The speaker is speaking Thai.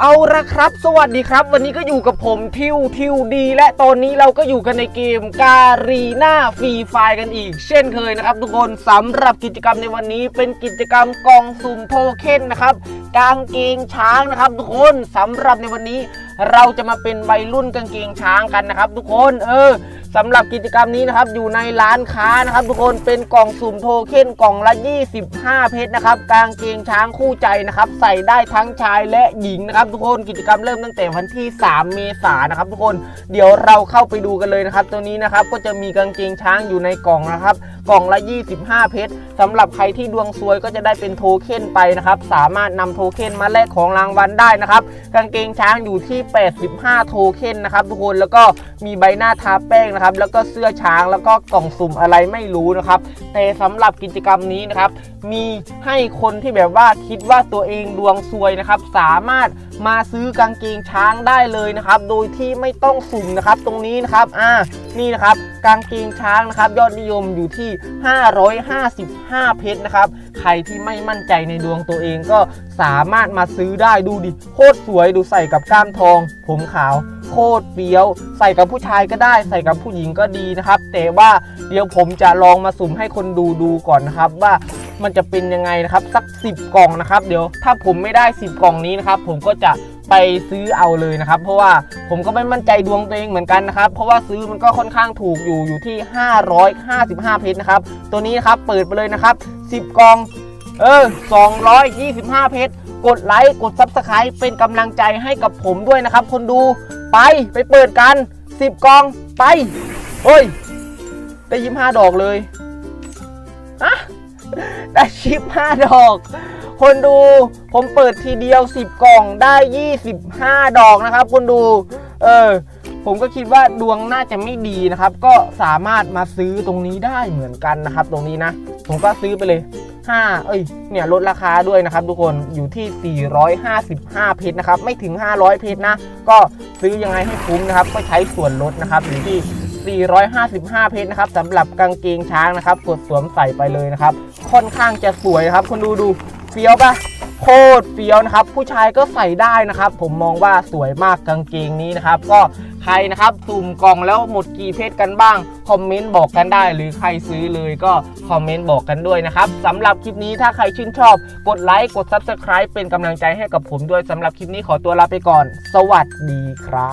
เอาละครับ สวัสดีครับ วันนี้ก็อยู่กับผมทิวทิวดี และตอนนี้เราก็อยู่กันในเกมการีนาฟรีไฟกันอีก เช่นเคยนะครับ ทุกคนสำหรับกิจกรรมในวันนี้เป็นกิจกรรมกองสุ่มโทเค็นนะครับกางเกงช้างนะครับ ทุกคนสำหรับในวันนี้ เราจะมาเป็นวัยรุ่นกางเกงช้างกันนะครับ ทุกคนเออสำหรับกิจกรรมนี้นะครับอยู่ในร้านค้านะครับ ทุกคนเป็นกล่องสุ่มโทเค็นกล่องละ 25 เพชรนะครับกางเกงช้างคู่ใจนะครับ ใส่ได้ทั้งชายและหญิงนะครับ ทุกคนกิจกรรมเริ่มตั้งแต่วันที่ 3 เมษายนนะครับ ทุกคนเดี๋ยวเราเข้าไปดูกันเลยนะครับ ตัวนี้นะครับก็จะมีกางเกงช้างอยู่ในกล่องนะครับ กล่องละ 25 เพชรสำหรับใครที่ดวงซวยก็จะได้เป็นโทเค็นไปนะครับ สามารถนำโทเค็นมาแลกของรางวัลได้นะครับ กางเกงช้างอยู่ที่85 โทเค็นนะครับทุกคนแล้วก็มีใบหน้าทาแป้งนะครับแล้วก็เสื้อช้างแล้วก็กล่องสุ่มอะไรไม่รู้นะครับแต่สำหรับกิจกรรมนี้นะครับ มีให้คนที่แบบว่าคิดว่าตัวเองดวงซวยนะครับ สามารถมาซื้อกางเกงช้างได้เลยนะครับ โดยที่ไม่ต้องสุ่มนะครับ ตรงนี้นะครับอ่านี่นะครับกางเกงช้างนะครับ ยอดนิยมอยู่ที่ 555 เพชรนะครับ ใครที่ไม่มั่นใจในดวงตัวเองก็สามารถมาซื้อได้ดูดิโคตรสวยดูใส่กับกล้ามทอง ผมขาวโคตรเฟี้ยว ใส่กับผู้ชายก็ได้ ใส่กับผู้หญิงก็ดีนะครับ แต่ว่าเดี๋ยวผมจะลองมาสุ่มให้คนดูดูก่อนนะครับว่า มันจะเป็นยังไงนะครับสัก 10 กล่องนะครับ เดี๋ยวถ้าผมไม่ได้ 10 กล่องนี้นะครับ ผมก็จะไปซื้อเอาเลยนะครับ เพราะว่าผมก็ไม่มั่นใจดวงตัวเองเหมือนกันนะครับ เพราะว่าซื้อมันก็ค่อนข้างถูกอยู่อยู่ที่ 555 เพชรนะครับ ตัวนี้นะครับเปิดไปเลยนะครับ 10 กล่องเออ225 เพชรกดไลค์กด Subscribe เป็นกำลังใจให้กับผมด้วยนะครับ คนดูไปไปเปิดกัน 10 กล่องไปเฮ้ยได้ยิ้มห้าดอกเลย ได้ชิป 5 ดอก คนดูผมเปิดทีเดียว 10 กล่องได้ 25 ดอกนะครับ คนดู เออ ผมก็คิดว่าดวงน่าจะไม่ดีนะครับ ก็สามารถมาซื้อตรงนี้ได้เหมือนกันนะครับ ตรงนี้นะ ผมก็ซื้อไปเลย 5 เอ้ย เนี่ยลดราคาด้วยนะครับ ทุกคน อยู่ที่ 455 เพชรนะครับ ไม่ถึง 500 เพชรนะ ก็ซื้อยังไงให้คุ้มนะครับ ก็ใช้ส่วนลดนะครับอยู่ที่ 455 เพชรนะครับสำหรับกางเกงช้างนะครับกดสวมใส่ไปเลยนะครับ ค่อนข้างจะสวยนะครับคนดูดูเฟี้ยวปะโคตรเฟี้ยวนะครับ ผู้ชายก็ใส่ได้นะครับ ผมมองว่าสวยมากกางเกงนี้นะครับ ก็ใครนะครับสุ่มกล่องแล้วหมดกี่เพชรกันบ้าง คอมเมนต์บอกกันได้ หรือใครซื้อเลยก็คอมเมนต์บอกกันด้วยนะครับสำหรับคลิปนี้ถ้าใครชื่นชอบ กดไลค์กด Subscribe เป็นกำลังใจให้กับผมด้วยสำหรับคลิปนี้ขอตัวลาไปก่อน สวัสดีครับ